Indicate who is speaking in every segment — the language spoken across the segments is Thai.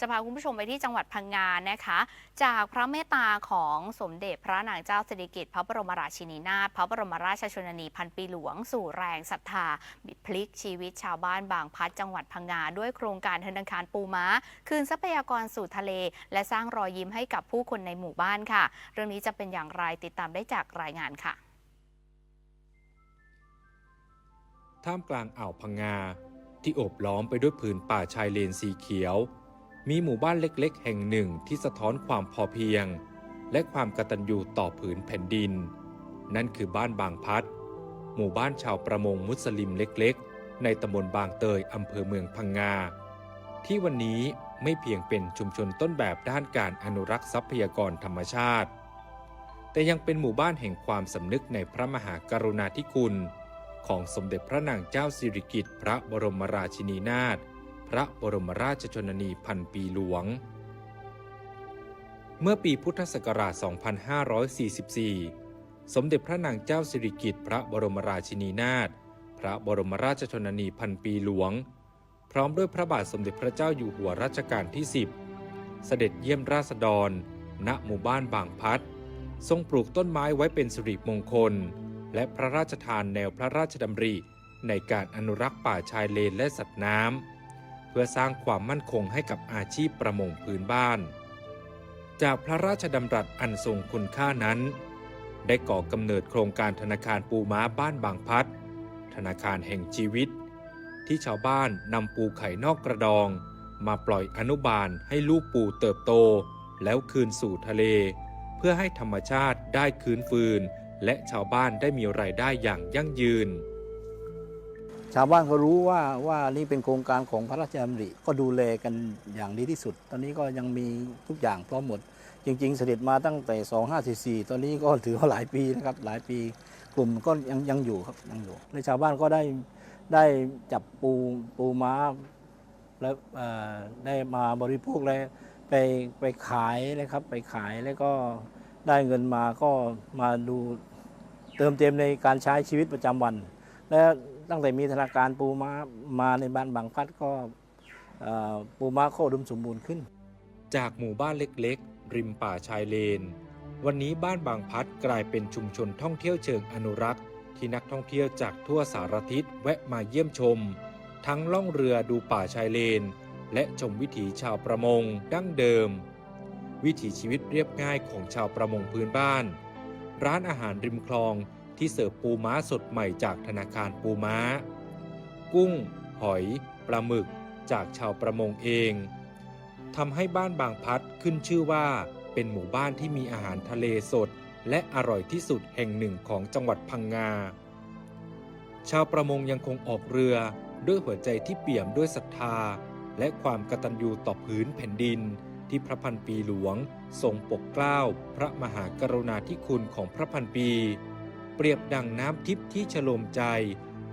Speaker 1: จะพาคุณผู้ชมไปที่จังหวัดพังงานะคะ จากพระเมตตาของสมเด็จพระนางเจ้าสิริกิติ์พระบรมราชินีนาถพระบรมราชชนนีพันปีหลวง สู่แรงศรัทธาบิดพลิกชีวิตชาวบ้านบางพัดจังหวัดพังงาด้วยโครงการธนาคารปูม้า คืนทรัพยากรสู่ทะเล และสร้างรอยยิ้มให้กับผู้คนในหมู่บ้านค่ะ เรื่องนี้จะเป็นอย่างไรติดตามได้จากรายงานค่ะ
Speaker 2: ท่ามกลางอ่าวพังงาที่โอบล้อมไปด้วยผืนป่าชายเลนสีเขียว มีหมู่บ้านเล็กๆ แห่งหนึ่งที่สะท้อนความพอเพียง และความกตัญญูต่อผืนแผ่นดิน นั่นคือบ้านบางพัด หมู่บ้านชาวประมงมุสลิมเล็กๆ ในตำบลบางเตยอำเภอเมืองพังงา ที่วันนี้ไม่เพียงเป็นชุมชนต้นแบบด้านการอนุรักษ์ทรัพยากรธรรมชาติ แต่ยังเป็นหมู่บ้านแห่งความสำนึกในพระมหากรุณาธิคุณ ของสมเด็จพระนางเจ้าสิริกิติ์พระบรมราชินีนาถ ระบรมราชชนนีพันปีหลวง เมื่อปีพุทธศักราช 2544 สมเด็จพระนางเจ้าสิริกิติ์พระบรมราชินีนาถพระบรมราชชนนีพันปีหลวง พร้อมด้วยพระบาทสมเด็จพระเจ้าอยู่หัวรัชกาลที่ 10 เสด็จเยี่ยมราษฎร ณหมู่บ้านบางพัดทรงปลูกต้นไม้ไว้เป็นสิริมงคล และพระราชทานแนวพระราชดำริ ในการอนุรักษ์ป่าชายเลนและสัตว์น้ำ พื่อสร้างความมั่นคงให้กับอาชีพประมงพื้นบ้าน จากพระราชดำรัสอันทรงคุณค่านั้น ได้ก่อกำเนิดโครงการธนาคารปูม้าบ้านบางพัด ธนาคารแห่งชีวิต ที่ชาวบ้านนำปูไข่นอกกระดอง มาปล่อยอนุบาลให้ลูกปูเติบโต แล้วคืนสู่ทะเล เพื่อให้ธรรมชาติได้คืนฟืน และชาวบ้านได้มีรายได้อย่างยั่งยืน
Speaker 3: ชาวบ้านก็รู้ว่าว่านี่เป็นโครงการของพระราชดำริก็ดูแลกันอย่างดีที่สุด ตอนนี้ก็ยังมีทุกอย่างพร้อมหมด จริง ๆ เสด็จมาตั้งแต่ 2544 ตอนนี้ก็ถือว่าหลายปีนะครับหลายปีกลุ่มก็ยังยังอยู่ครับยังอยู่และชาวบ้านก็ได้ได้จับปูปูม้าแล้วได้มาบริโภคและไปไปขายนะครับไปขายแล้วก็ได้เงินมาก็มาดูเติมเต็มในการใช้ชีวิตประจำวัน และตั้งแต่มีธนาคารปูม้ามาในบ้านบางพัดก็ปูม้าก็อุดมสมบูรณ์ขึ้น
Speaker 2: จากหมู่บ้านเล็กๆ ริมป่าชายเลน วันนี้บ้านบางพัดกลายเป็นชุมชนท่องเที่ยวเชิงอนุรักษ์ ที่นักท่องเที่ยวจากทั่วสารทิศแวะมาเยี่ยมชม ทั้งล่องเรือดูป่าชายเลน และชมวิถีชาวประมงดั้งเดิม วิถีชีวิตเรียบง่ายของชาวประมงพื้นบ้าน ร้านอาหารริมคลอง ที่เสิร์ฟปูม้าสดใหม่จากธนาคารปูม้า กุ้ง หอย ปลาหมึกจากชาวประมงเองทำให้บ้านบางพัดขึ้นชื่อว่า เป็นหมู่บ้านที่มีอาหารทะเลสด และอร่อยที่สุดแห่งหนึ่งของจังหวัดพังงา ชาวประมงยังคงออกเรือด้วยหัวใจที่เปี่ยมด้วยศรัทธา และความกตัญญูต่อพื้นแผ่นดิน ที่พระพันปีหลวง ทรงปกเกล้าพระมหากรุณาธิคุณของพระพันปี เปรียบดังน้ำทิพย์ที่ฉโลมใจ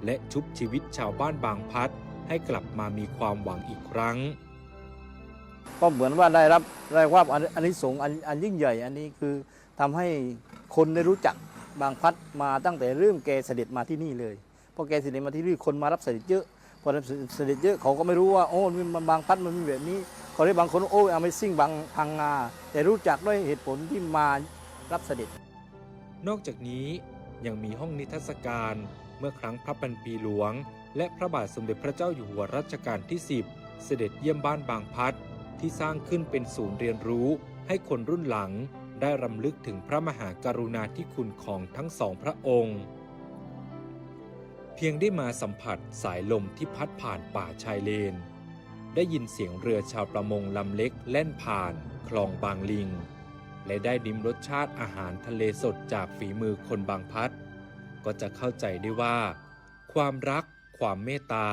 Speaker 2: และชุบชีวิตชาวบ้านบางพัดให้กลับมามีความหวังอีกครั้ง
Speaker 3: ก็เหมือนว่าได้รับได้ว่าอันนี้สงส์อันอันยิ่งใหญ่อันนี้คือทำให้คนได้รู้จักบางพัดมาตั้งแต่เริ่มแกเสด็จมาที่นี่เลยพอแกเสด็จมาที่นี่คนมารับเสด็จเยอะพอรับเสด็จเยอะเขาก็ไม่รู้ว่าโอ้มันบางพัดมันมีแบบนี้เขาได้บางคนโอ้อเมซิ่งบางพังงาแต่รู้จักด้วยเหตุผลที่มารับเสด็จ
Speaker 2: นอกจากนี้ ยังมีห้องนิทรรศการ เมื่อครั้งพระปันปีหลวง และพระบาทสมเด็จพระเจ้าอยู่หัวรัชกาลที่ 10 เสด็จเยี่ยมบ้านบางพัดที่สร้างขึ้นเป็นศูนย์เรียนรู้ ให้คนรุ่นหลังได้รำลึกถึงพระมหากรุณาธิคุณของทั้งสองพระองค์ เพียงได้มาสัมผัสสายลมที่พัดผ่านป่าชายเลน ได้ยินเสียงเรือชาวประมงลำเล็กแล่นผ่าน คลองบางลิง และได้ดิมรสชาติอาหารทะเลสดจากฝีมือคนบางพัดก็จะเข้าใจได้ว่า ความรัก ความเมตตา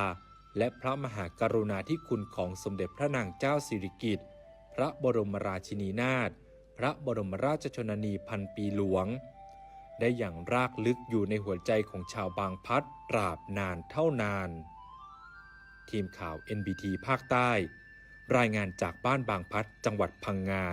Speaker 2: และพระมหากรุณาธิคุณของสมเด็จพระนางเจ้าสิริกิติ์พระบรมราชินีนาถพระบรมราชชนนีพันปีหลวง ได้อย่างรากลึกอยู่ในหัวใจของชาวบางพัดตราบนานเท่านาน ทีมข่าว NBT ภาคใต้ รายงานจากบ้านบางพัดจังหวัดพังงา